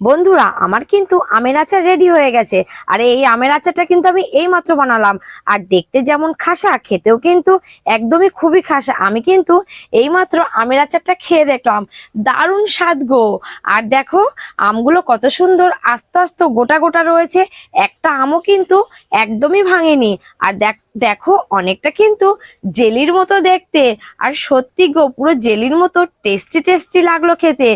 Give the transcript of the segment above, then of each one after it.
বন্ধুরা, আমার কিন্তু আমের আচার রেডি হয়ে গেছে। আর এই আমের আচারটা কিন্তু আমি এই মাত্র বানালাম। আর দেখতে যেমন খাসা, খেতেও কিন্তু একদমই খুবই খাসা। আমি কিন্তু এই মাত্র আমের আচারটা খেয়ে দেখলাম। দারুণ স্বাদ গো! আর দেখো, আমগুলো কত সুন্দর আস্তে আস্তে গোটা গোটা রয়েছে। একটা আমও কিন্তু একদমই ভাঙেনি। আর দেখ দেখো, অনেকটা কিন্তু জেলির মতো দেখতে। আর সত্যি গো, পুরো জেলির মতো টেস্টি টেস্টি লাগল খেতে।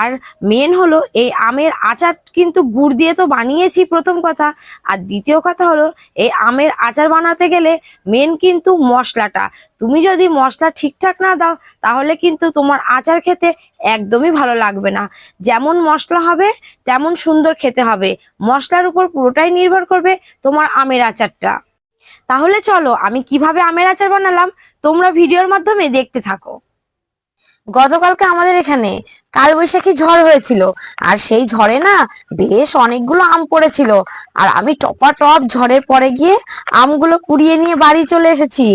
আর মেন হলো, এই আমের আচার কিন্তু গুড় দিয়ে তো বানিয়েছি প্রথম কথা। আর দ্বিতীয় কথা হলো, এই আমের আচার বানাতে গেলে মেন কিন্তু মশলাটা। তুমি যদি মশলা ঠিকঠাক না দাও, তাহলে কিন্তু তোমার আচার খেতে একদমই ভালো লাগবে না। যেমন মশলা হবে, তেমন সুন্দর খেতে হবে। মশলার উপর পুরোটাই নির্ভর করবে তোমার আমের আচারটা। তাহলে চলো, আমি কীভাবে আমের আচার বানালাম, তোমরা ভিডিওর মাধ্যমে দেখতে থাকো। গতকালকে আমাদের এখানে কালবৈশাখী ঝড় হয়েছিল, আর সেই ঝড়ে না বেশ অনেকগুলো আম পড়েছিল। আর আমি টপা টপ ঝড়ের পরে গিয়ে আমগুলো কুড়িয়ে নিয়ে বাড়ি চলে এসেছি।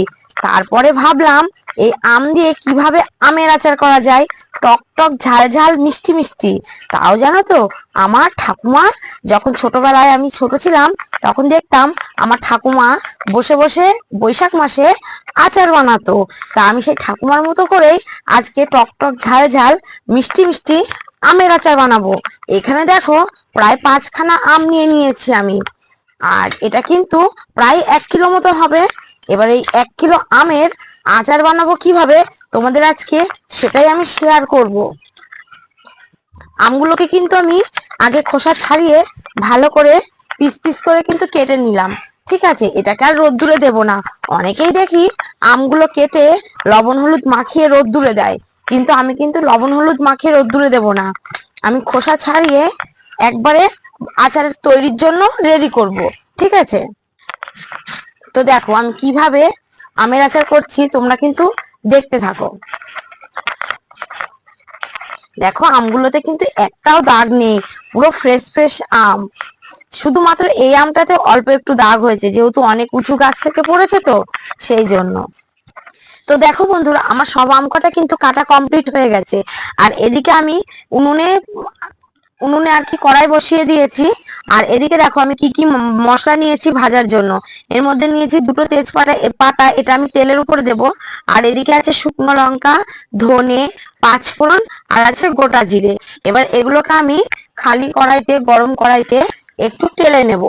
তারপরে ভাবলাম, এই আম দিয়ে কীভাবে আমের আচার করা যায়? টক টক, ঝাল ঝাল, মিষ্টি মিষ্টি। তাও জানো তো, আমার ঠাকুমা, যখন ছোটবেলায় আমি ছোট ছিলাম, তখন দেখতাম আমার ঠাকুমা বসে বসে বৈশাখ মাসে আচার বানাতো। তা আমি সেই ঠাকুমার মতো করেই আজকে টক টক, ঝাল ঝাল, মিষ্টি মিষ্টি আমের আচার বানাবো। এখানে দেখো, প্রায় পাঁচখানা আম নিয়ে নিয়েছি আমি। আর এটা কিন্তু প্রায় এক কিলো মতো হবে। এবার এই এক কিলো আমের আচার বানাবো কীভাবে, তোমাদের আজকে সেটাই আমি শেয়ার করব। আমগুলোকে কিন্তু আমি আগে খোসা ছাড়িয়ে ভালো করে পিস পিস করে কিন্তু কেটে নিলাম। ঠিক আছে, এটাকে আর রোদ্দুরে দেব না। অনেকেই দেখি আমগুলো কেটে লবণ হলুদ মাখিয়ে রোদ্দুরে দেয়, কিন্তু আমি কিন্তু লবণ হলুদ মাখিয়ে রোদ্দুরে দেব না। আমি খোসা ছাড়িয়ে একবারে আচার তৈরির জন্য রেডি করব। ঠিক আছে? তো দেখো, আমি কীভাবে আমের আচার করছি তোমরা কিন্তু দেখতে থাকো। দেখো, আমগুলোতে কিন্তু একটাও দাগ নেই, পুরো ফ্রেশ ফ্রেশ আম। শুধুমাত্র এই আমটাতে অল্প একটু দাগ হয়েছে, যেহেতু অনেক উঁচু গাছ থেকে পড়েছে তো, সেই জন্য। তো দেখো বন্ধুরা, আমার সব আম কটা কিন্তু কাটা কমপ্লিট হয়ে গেছে। আর এদিকে আমি উনুনে উনুনে আর কি কড়াই বসিয়ে দিয়েছি। আর এদিকে দেখো, আমি কি কি মশলা নিয়েছি ভাজার জন্য। এর মধ্যে নিয়েছি দুটো তেজপাতা পাতা, এটা আমি তেলের উপরে দেব। আর এদিকে আছে শুকনো লঙ্কা, ধনে, পাঁচফোড়ন, আর আছে গোটা জিরে। এবার এগুলোকে আমি খালি কড়াইতে, গরম কড়াইতে একটু তেলে নেব।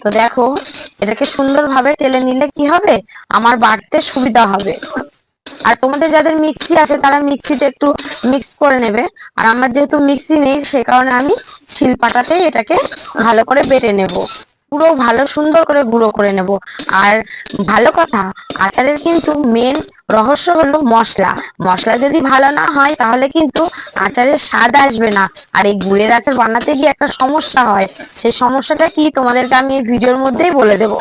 তো দেখো এটাকে সুন্দরভাবে টেলে নিলে কি হবে? আমার বাড়তে সুবিধা হবে। আর তোমাদের যাদের মিক্সি আছে, তারা মিক্সিতে একটু মিক্স করে নেবে। আর আমার যেহেতু মিক্সি নেই, সে কারণে আমি শিলপাটাতেই এটাকে ভালো করে বেটে নেব। পুরো ভালো সুন্দর করে গুঁড়ো করে নেব। আর ভালো কথা, আচারের কিন্তু মেন রহস্য হলো মশলা। মশলা যদি ভালো না হয়, তাহলে কিন্তু আচারের স্বাদ আসবে না। আর এই গুড়ের আচার বানাতে গিয়ে একটা সমস্যা হয়। সেই সমস্যাটা কি তোমাদেরকে আমি এই ভিডিওর মধ্যেই বলে দেব।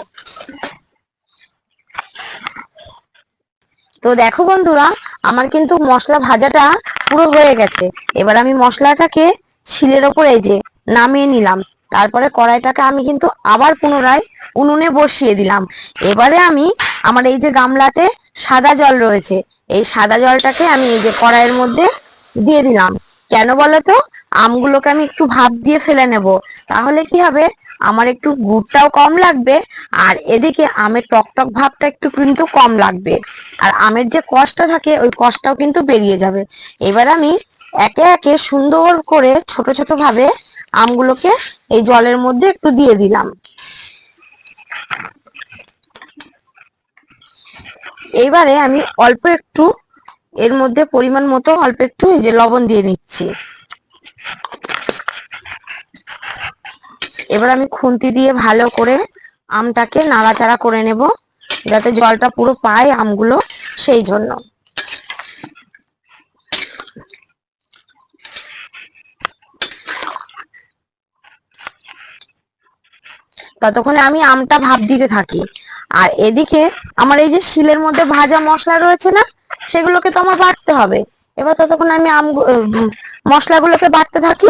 তো দেখো বন্ধুরা, আমার কিন্তু মশলা ভাজাটা পুরো হয়ে গেছে। এবার আমি মশলাটাকে শিলের ওপর এই যে নামিয়ে নিলাম। তারপরে কড়াইটাকে আমি কিন্তু আবার পুনরায় উনুনে বসিয়ে দিলাম। এবারে আমি আমার এই যে গামলাতে সাদা জল রয়েছে, এই সাদা জলটাকে আমি এই যে কড়াইয়ের মধ্যে দিয়ে দিলাম। কেন বলো তো আমগুলোকে আমি একটু ভাপ দিয়ে ফেলে নেব। তাহলে কি হবে? আমার একটু গুড়টাও কম লাগবে আর এদিকে আমের টকটক ভাবটা একটু কিন্তু কম লাগবে। আর আমের যে কষটা থাকে, ওই কষটাও কিন্তু বেরিয়ে যাবে। এবার আমি একে একে সুন্দর করে ছোট ছোট ভাবে আমগুলোকে এই জলের মধ্যে একটু দিয়ে দিলাম। এইবারে আমি অল্প একটু, এর মধ্যে পরিমাণ মতো অল্প একটু এই যে লবণ দিয়ে নিচ্ছি। এবার আমি খুন্তি দিয়ে ভালো করে আমটাকে নাড়াচাড়া করে নেব, যাতে জলটা পুরো পায় আমগুলো সেই জন্য। ততক্ষণে আমি আমটা ভাব দিতে থাকি। আর এদিকে আমার এই যে শিলের মধ্যে ভাজা মশলা রয়েছে না, সেগুলোকে তো আমার বাটতে হবে। এবার ততক্ষণ আমি আম মশলাগুলোকে বাটতে থাকি।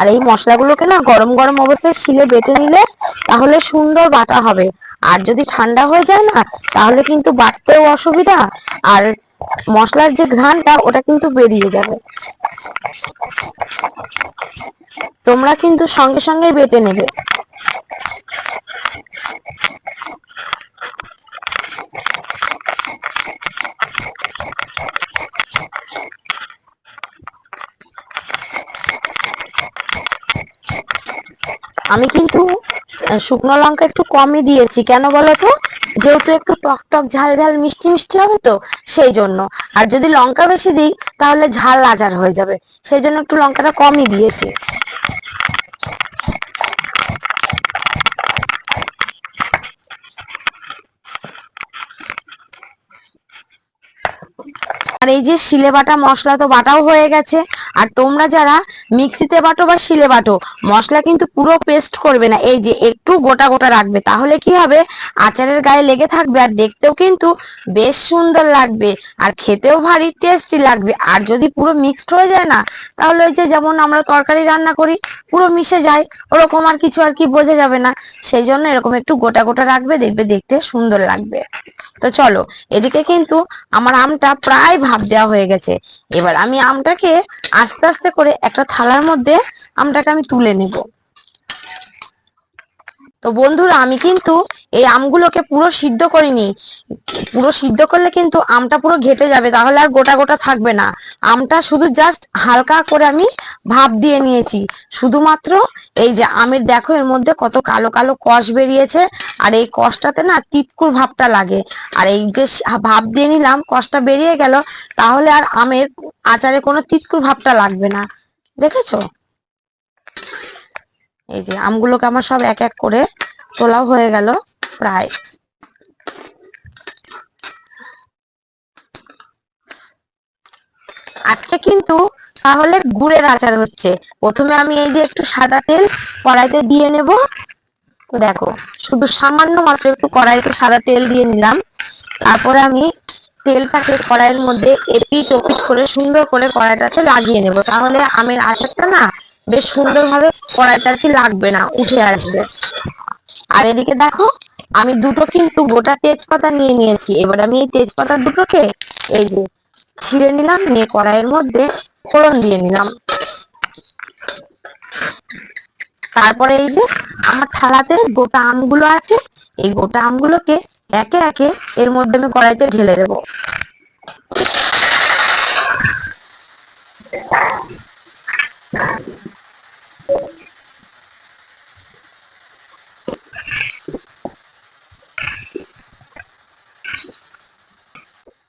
আর এই মশলাগুলোকে না গরম গরম অবস্থায় শিলে বেটে নিলে তাহলে সুন্দর বাটা হবে। আর যদি ঠান্ডা হয়ে যায় না, তাহলে কিন্তু বাটতেও অসুবিধা। আর মশলার যে ঘ্রাণটা, ওটা কিন্তু বেরিয়ে যাবে। তোমরা কিন্তু সঙ্গে সঙ্গে বেটে নেবে। আমি কিন্তু শুকনো লঙ্কা একটু কমই দিয়েছি। কেন বলো তো? যেহেতু একটু টক টক, ঝাল ঝাল, মিষ্টি মিষ্টি হবে তো, সেই জন্য। আর যদি লঙ্কা বেশি দিই, তাহলে ঝাল আজার হয়ে যাবে। সেই জন্য একটু লঙ্কাটা কমই দিয়েছি। আর এই যে শিলে বাটা মশলা তো বাটাও হয়ে গেছে। আর তোমরা যারা মিক্সিতে বাটো বা শিলে বাটো, মশলা কিন্তু পুরো পেস্ট করবে না। এই যে একটু গোটা গোটা রাখবে, তাহলে কি হবে? আচারের গায়ে লেগে থাকবে আর দেখতেও কিন্তু বেশ সুন্দর লাগবে আর খেতেও ভারী টেস্টি লাগবে। আর যদি পুরো মিক্সড হয়ে যায় না, তাহলে ওই যে যেমন আমরা তরকারি রান্না করি, পুরো মিশে যায়। ওরকম আর কিছু আর কি বোঝা যাবে না। সেই জন্য এরকম একটু গোটা গোটা রাখবে, দেখবে দেখতে সুন্দর লাগবে। তো চলো, এদিকে কিন্তু আমার আমটা প্রায় ভাব দেওয়া হয়ে গেছে। এবার আমি আমটাকে আস্তে আস্তে করে একটা থালার মধ্যে আমটাকে আমি তুলে নেব। তো বন্ধুরা, আমি কিন্তু এই আমগুলোকে পুরো সিদ্ধ করিনি। পুরো সিদ্ধ করলে কিন্তু আমটা পুরো ঘেটে যাবে, তাহলে আর গোটা গোটা থাকবে না। আমটা শুধু জাস্ট হালকা করে আমি ভাপ দিয়ে নিয়েছি। শুধুমাত্র এই যে আমের, দেখো এর মধ্যে কত কালো কালো কষ বেরিয়েছে, আর এই কষটাতে না তিতকুর ভাবটা লাগে। আর এই যে ভাপ দিয়ে নিলাম, কষটা বেরিয়ে গেল, তাহলে আর আমের আচারে কোনো তিতকুর ভাবটা লাগবে না। দেখেছ? এই যে আমগুলোকে আমার সব এক এক করে তোলাও হয়ে গেল প্রায়। আজকে কিন্তু তাহলে গুড়ের আচার হচ্ছে। প্রথমে আমি এই যে একটু সাদা তেল কড়াইতে দিয়ে নেব। দেখো, শুধু সামান্য মাত্র একটু কড়াইতে সাদা তেল দিয়ে নিলাম। তারপরে আমি তেলটাকে কড়াইয়ের মধ্যে এপিট ওপিট করে সুন্দর করে কড়াইটাতে লাগিয়ে নেব। তাহলে আমের আচারটা না বেশ সুন্দরভাবে কড়াইটা আর কি লাগবে না, উঠে আসবে। আর এদিকে দেখো, আমি দুটো কিন্তু গোটা তেজপাতা নিয়ে নিয়েছি। এবার আমি এই তেজপাতা দুটোকে এই যে ছিঁড়ে নিলাম, নিয়ে কড়াইয়ের মধ্যে ফোড়ন দিয়ে নিলাম। তারপরে এই যে আমার থালাতে গোটা আমগুলো আছে, এই গোটা আমগুলোকে একে একে এর মধ্যে আমি কড়াইতে ঢেলে দেবো।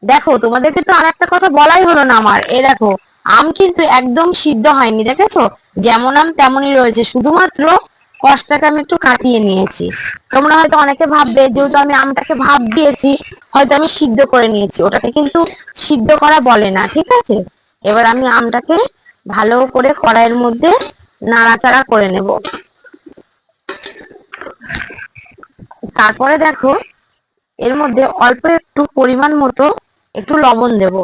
দেখো, তোমাদেরকে তো আর একটা কথা বলাই হলো না আমার। এ দেখো, আম কিন্তু একদম সিদ্ধ হয়নি, দেখেছ? যেমন আম তেমনই রয়েছে। শুধুমাত্র কষটাকে আমি একটু কাটিয়ে নিয়েছি। তোমরা হয়তো অনেকে ভাববে, যেহেতু আমি আমটাকে ভাব দিয়েছি, হয়তো আমি সিদ্ধ করে নিয়েছি। ওটাকে কিন্তু সিদ্ধ করা বলে না, ঠিক আছে? এবার আমি আমটাকে ভালো করে কড়াইয়ের মধ্যে নাড়াচাড়া করে নেব। তারপরে দেখো, এর মধ্যে অল্প একটু পরিমাণ মতো একটু লবণ দেব।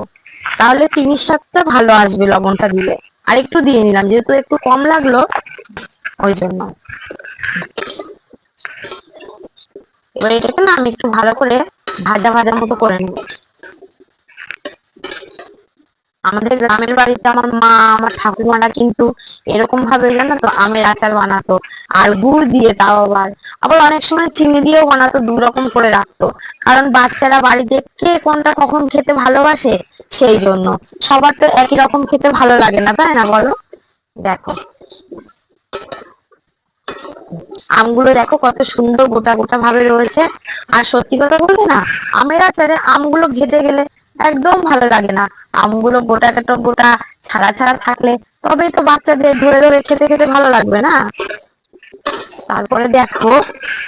তাহলে চিনির স্বাদটা ভালো আসবে লবণটা দিলে। আর একটু দিয়ে নিলাম, যেহেতু একটু কম লাগল ওই জন্য। এবার এটাকে না আমি একটু ভালো করে ভাজা ভাজা মতো করে নেব। আমাদের গ্রামের বাড়িতে আমার মা, আমার ঠাকুমারা কিন্তু এরকম ভাবে জানো তো আমের আচার বানাতো, আর গুড় দিয়ে তাও আবার। আবার অনেক সময় চিনি দিয়েও বানাতো দু রকম করে রাখতো। কারণ বাচ্চারা বাড়িতে কে কোনটা কখন খেতে ভালোবাসে? সেই জন্য। সবার তো একই রকম খেতে ভালো লাগে না, তাই না বলো? দেখো। আমগুলো দেখো কত সুন্দর গোটা গোটা ভাবে রয়েছে। আর সত্যি কথা বলতে না, আমের আচারে আমগুলো ঘেটে গেলে একদম ভালো লাগে না। আমগুলো গোটা গোটা গোটা ছাড়া ছাড়া থাকলে তবেই তো বাচ্চাদের ধরে ধরে খেতে খেতে ভালো লাগবে না। তারপরে দেখো,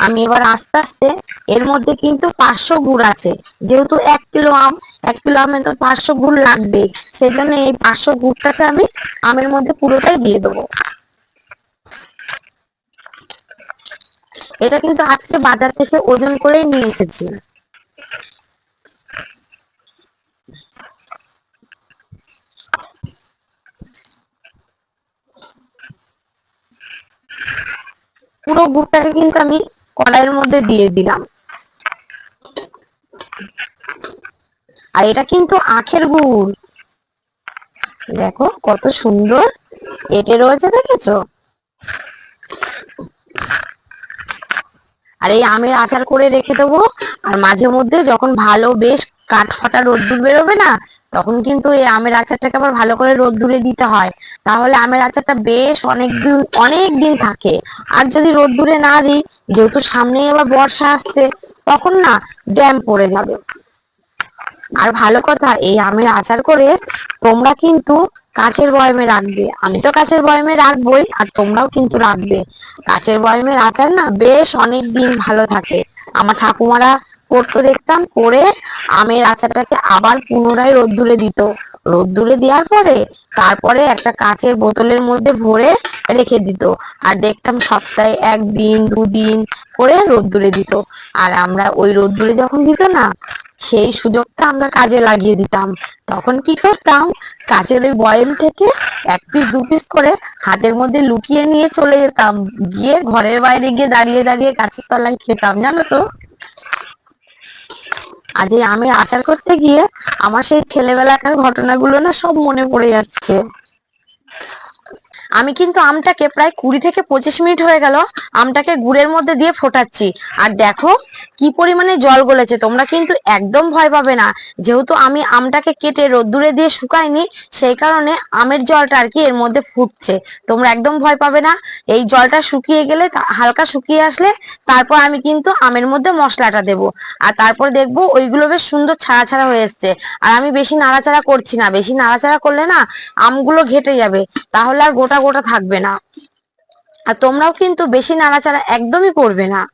আমি এবার আস্তে আস্তে এর মধ্যে কিন্তু পাঁচশো গুড় আছে। যেহেতু এক কিলো আম, এক কিলো আমে তো পাঁচশো গুড় লাগবে সেই জন্য এই পাঁচশো গুড়টাকে আমি আমের মধ্যে পুরোটাই দিয়ে দেবো। এটা কিন্তু আজকে বাজার থেকে ওজন করে নিয়ে এসেছি। পুরো গুড়টাকে কিন্তু আমি কড়াইয়ের মধ্যে দিয়ে দিলাম। আর এটা কিন্তু আখের গুড়। দেখো কত সুন্দর। এটে রয়েছে, দেখেছ? আর এই আমের আচার করে রেখে দেবো। আর মাঝে মধ্যে যখন ভালো বেশ কাঠ ফাটা রোদ্দুর বেরোবে না, তখন কিন্তু এই আমের আচারটাকে আবার ভালো করে রোদ্দুরে দিতে হয়। তাহলে আমের আচারটা বেশ অনেক দিন অনেক দিন থাকে। আর যদি রোদ্দুরে না দিই, যেহেতু সামনেই আবার বর্ষা আসছে, তখন না ড্যাম পড়ে যাবে। আর ভালো কথা, এই আমের আচার করে তোমরা কিন্তু কাচের বয়মে রাখবে। আমি তো কাচের বয়মে রাখবোই, আর তোমরাও কিন্তু রাখবে। কাচের বয়মের আচার না বেশ অনেক দিন ভালো থাকে। আমার ঠাকুমারা করতো দেখতাম করে আমের আচারটাকে আবার পুনরায় রোদ্দুরে দিত। রোদ্দুরে দেওয়ার পরে তারপরে একটা কাচের বোতলের মধ্যে ভরে রেখে দিত। আর দেখতাম সপ্তাহে একদিন, দুদিন করে রোদ্দুরে দিত। আর আমরা ওই রোদ্দুরে যখন দিত না সেই সুযোগটা আমরা কাজে লাগিয়ে দিতাম। তখন কি করতাম? কাচের ওই বয়েম থেকে এক পিস দু পিস করে হাতের মধ্যে লুকিয়ে নিয়ে চলে যেতাম। গিয়ে ঘরের বাইরে গিয়ে দাঁড়িয়ে দাঁড়িয়ে গাছের তলায় খেতাম, জানো তো? আজ এই আমের আচার করতে গিয়ে আমার সেই ছেলেবেলাকার ঘটনাগুলো না সব মনে পড়ে যাচ্ছে। আমি কিন্তু আমটাকে প্রায় কুড়ি থেকে পঁচিশ মিনিট হয়ে গেল আমটাকে গুড়ের মধ্যে দিয়ে ফোটাচ্ছি। আর দেখো কি পরিমাণে জল গলেছে, তোমরা কিন্তু একদম ভয় পাবে না। যেহেতু আমি আমটাকে কেটে রোদ্দুরে দিয়ে শুকাইনি, সেই কারণে আমের জলটা আর কি এর মধ্যে ফুটছে। তোমরা একদম ভয় পাবে না। এই জলটা শুকিয়ে গেলে হালকা শুকিয়ে আসলে তারপর আমি কিন্তু আমের মধ্যে মশলাটা দেব। আর তারপর দেখব ওইগুলো বেশ সুন্দর ছাড়া ছাড়া হয়ে এসছে। আর আমি বেশি নাড়াচাড়া করছি না। বেশি নাড়াচাড়া করলে না আমগুলো ঘেটে যাবে। তাহলে আর গোটা গোটা থাকবে না। আর তোমরাও কিন্তু বেশি নাড়াচাড়া একদমই করবে না।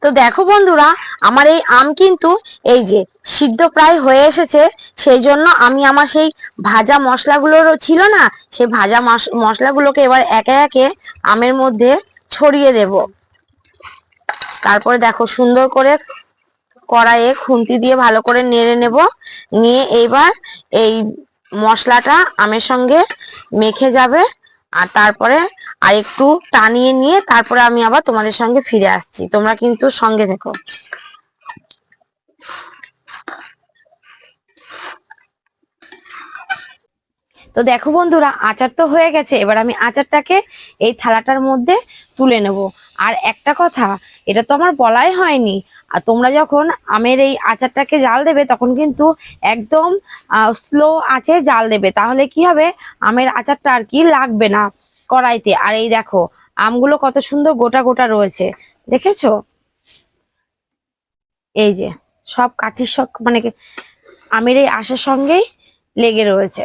তো দেখো বন্ধুরা, আমার এই আম কিন্তু এই যে সিদ্ধ প্রায় হয়ে এসেছে, সেই জন্য আমি আমার সেই ভাজা মশলাগুলোরও ছিল না, সেই ভাজা মশ- মশলাগুলোকে এবার একে একে আমের মধ্যে ছড়িয়ে দেব। তারপরে দেখো সুন্দর করে কড়াইয়ে খুন্তি দিয়ে ভালো করে নেড়ে নেব। নিয়ে এইবার এই মশলাটা আমের সঙ্গে মেখে যাবে, আর তারপরে আর একটু টানিয়ে নিয়ে তারপরে আমি আবার তোমাদের সঙ্গে ফিরে আসছি। তোমরা কিন্তু সঙ্গে থেকো। তো দেখো বন্ধুরা, আচার তো হয়ে গেছে। এবার আমি আচারটাকে এই থালাটার মধ্যে তুলে নেব। আর একটা কথা এটা তো আমার বলাই হয়নি। আর তোমরা যখন আমের এই আচারটাকে জাল দেবে, তখন কিন্তু একদম স্লো আঁচে জাল দেবে। তাহলে কি হবে? আমের আচারটা আর কি লাগবে না কড়াইতে। আর এই দেখো, আমগুলো কত সুন্দর গোটা গোটা রয়েছে। দেখেছ? এই যে, সব কাঠির সব মানে আমের এই আশের সঙ্গেই লেগে রয়েছে।